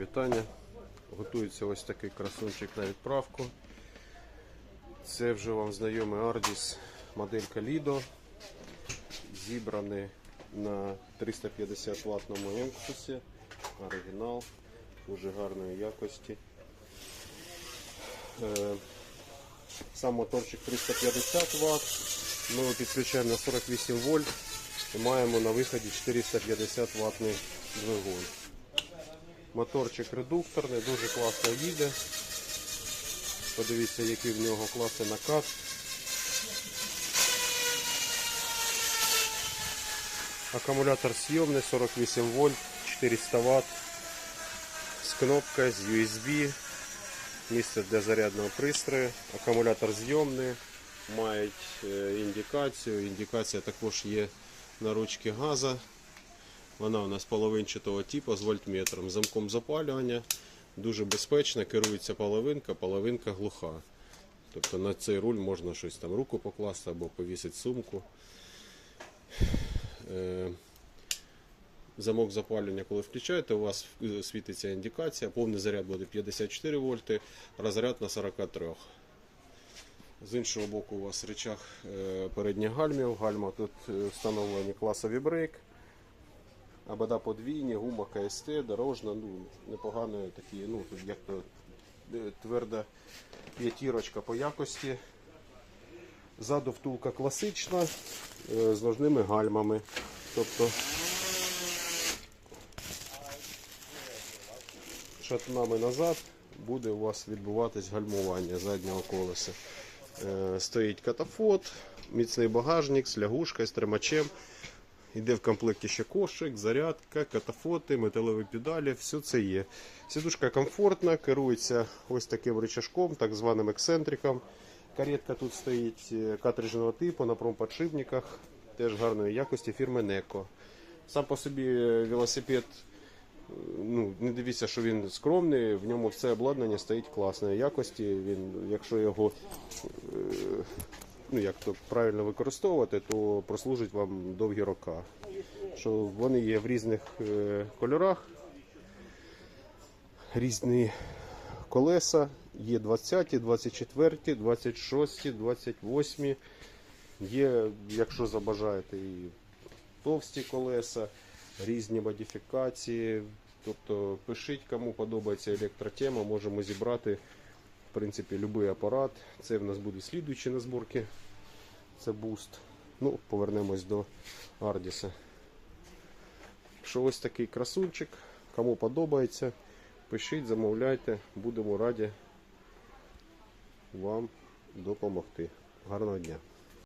Вітання. Готується ось такий красунчик на відправку. Це вже вам знайомий Ardis моделька Lido. Зібраний на 350 ваттному емкусі. Оригінал дуже гарної якості. Е, Сам моторчик 350 Вт. Ми його підключаємо на 48 вольт і маємо на виході 450 ваттний двигун. Моторчик редукторний, дуже класно їде. Подивіться, який в нього класний накат. Акумулятор зйомний 48 вольт, 400 Вт. З кнопкою, з USB. Місце для зарядного пристрою. Акумулятор зйомний. Мають е, індикацію. Індикація також є на ручці газа. Вона у нас половинчатого типу з вольтметром, замком запалювання. Дуже безпечно, керується половинка, половинка глуха. Тобто на цей руль можна щось там руку покласти або повісити сумку. Е, Замок запалювання, коли включаєте, у вас світиться індикація, повний заряд буде 54 вольти, розряд на 43. З іншого боку у вас речах е, передніх гальмів. Гальма тут е, встановлені класові брейк. Абада подвійні, гума КСТ, дорожна, ну, непогано такі, ну, як то е, тверда п'ятірочка по якості. Ззаду втулка класична е, з ножними гальмами. Тобто шатунами назад буде у вас відбуватись гальмування заднього колеса. Е, Стоїть катафот, міцний багажник з лягушкою, з тримачем. Йде в комплекті ще кошик, зарядка, катафоти, металеві педалі, все це є. Сідушка комфортна, керується ось таким рычажком, так званим ексцентриком. Каретка тут стоїть е, картриджного типу на промподшипниках, теж гарної якості фірми Неко. Сам по собі е, велосипед, е, ну, не дивіться, що він скромний, в ньому все обладнання стоїть класної якості. Він, якщо його ну, як то правильно використовувати, то прослужить вам довгі роки. Що вони є в різних е, кольорах, різні колеса, є 20, 24, 26, 28. Є, якщо забажаєте, і товсті колеса, різні модифікації. Тобто пишіть, кому подобається електротема, можемо зібрати в принципі будь-який апарат. Це в нас буде слідуючі на зборки. Це буст. Ну, повернемось до Ардіса. Що ось такий красунчик. Кому подобається, пишіть, замовляйте, будемо раді вам допомогти. Гарного дня!